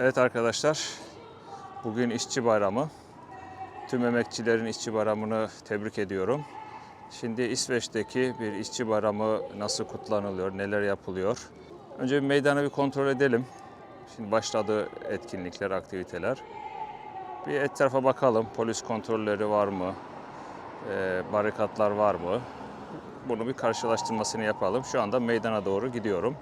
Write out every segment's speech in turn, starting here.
Evet arkadaşlar, bugün işçi bayramı. Tüm emekçilerin işçi bayramını tebrik ediyorum. Şimdi İsveç'teki bir işçi bayramı nasıl kutlanılıyor, neler yapılıyor? Önce bir meydanı bir kontrol edelim. Şimdi başladı etkinlikler, aktiviteler. Bir etrafa bakalım, polis kontrolleri var mı, Ee, barikatlar var mı? Bunu bir karşılaştırmasını yapalım. Şu anda meydana doğru gidiyorum.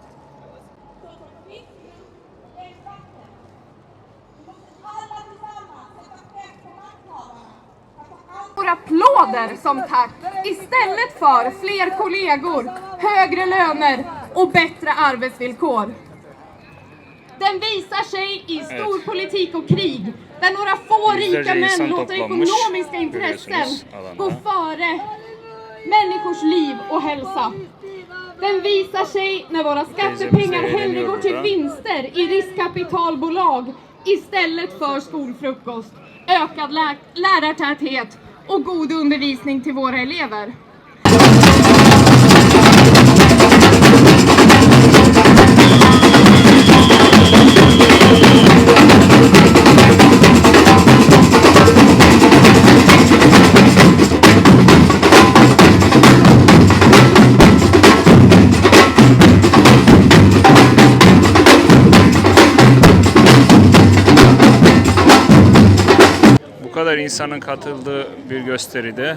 Applåder som tack. Istället för fler kollegor, högre löner och bättre arbetsvillkor. Den visar sig i storpolitik och krig där några få rika män låter ekonomiska intressen gå före människors liv och hälsa. Den visar sig när våra skattepengar hellre går till vinster i riskkapitalbolag istället för skolfrukost, ökad lä- lärartäthet och god undervisning till våra elever. Kadar insanın katıldığı bir gösteride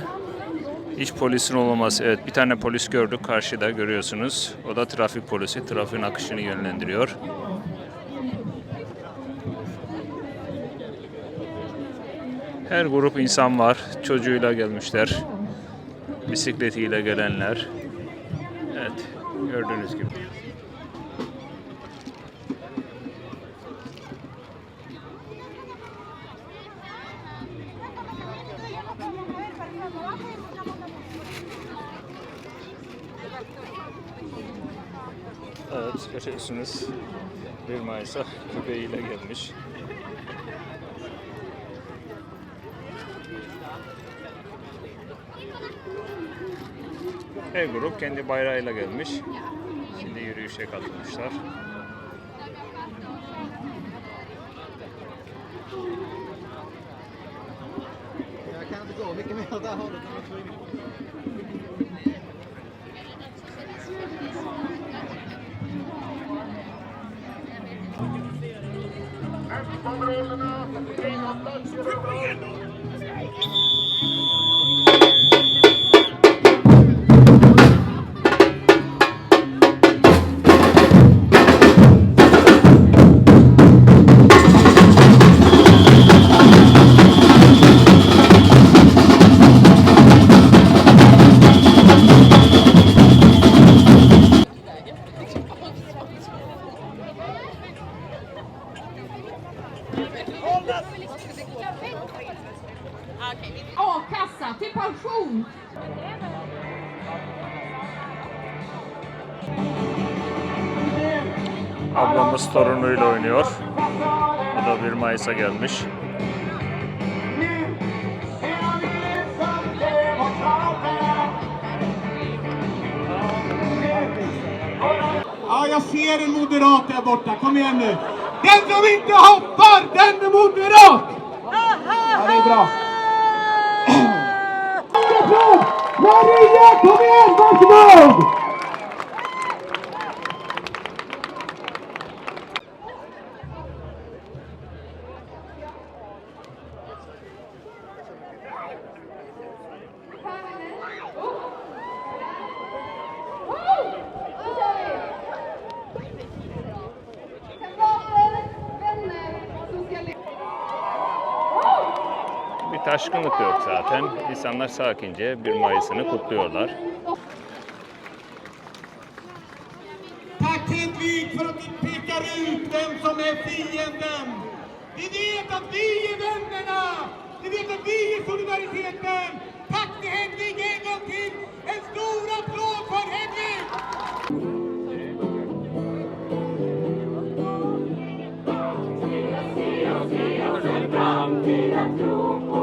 hiç polisin olmaması. Evet bir tane polis gördük karşıda görüyorsunuz. O da trafik polisi. Trafiğin akışını yönlendiriyor. Her grup insan var. Çocuğuyla gelmişler. Bisikletiyle gelenler. Evet gördüğünüz gibi. Evet görüyorsunuz. Bir Mayıs'a köpeğiyle gelmiş. Her grup kendi bayrağıyla gelmiş. Şimdi yürüyüşe katılmışlar. Jag kan inte gå mycket mer åt. Thank you. Jag tror. A-kassa till pension! Ablamız torunuyla oynuyor. O da 1 Mayıs'a gelmiş. Ja, jag ser en moderat där borta. Kom igen nu. Den som inte hoppar, den är moderat! Ja, det är bra. Applåd! Maria, kom igen! Varsågod! Taşkınlık yok zaten. İnsanlar sakince 1 Mayıs'ını kutluyorlar. Tack Hedvig för att ni pekar ut vem som är fienden. Vi vet att vi är vännerna. Vi vet att vi är solidariteten. Tack till Hedvig en gång till. En stor applåd för Hedvig! framtida tro på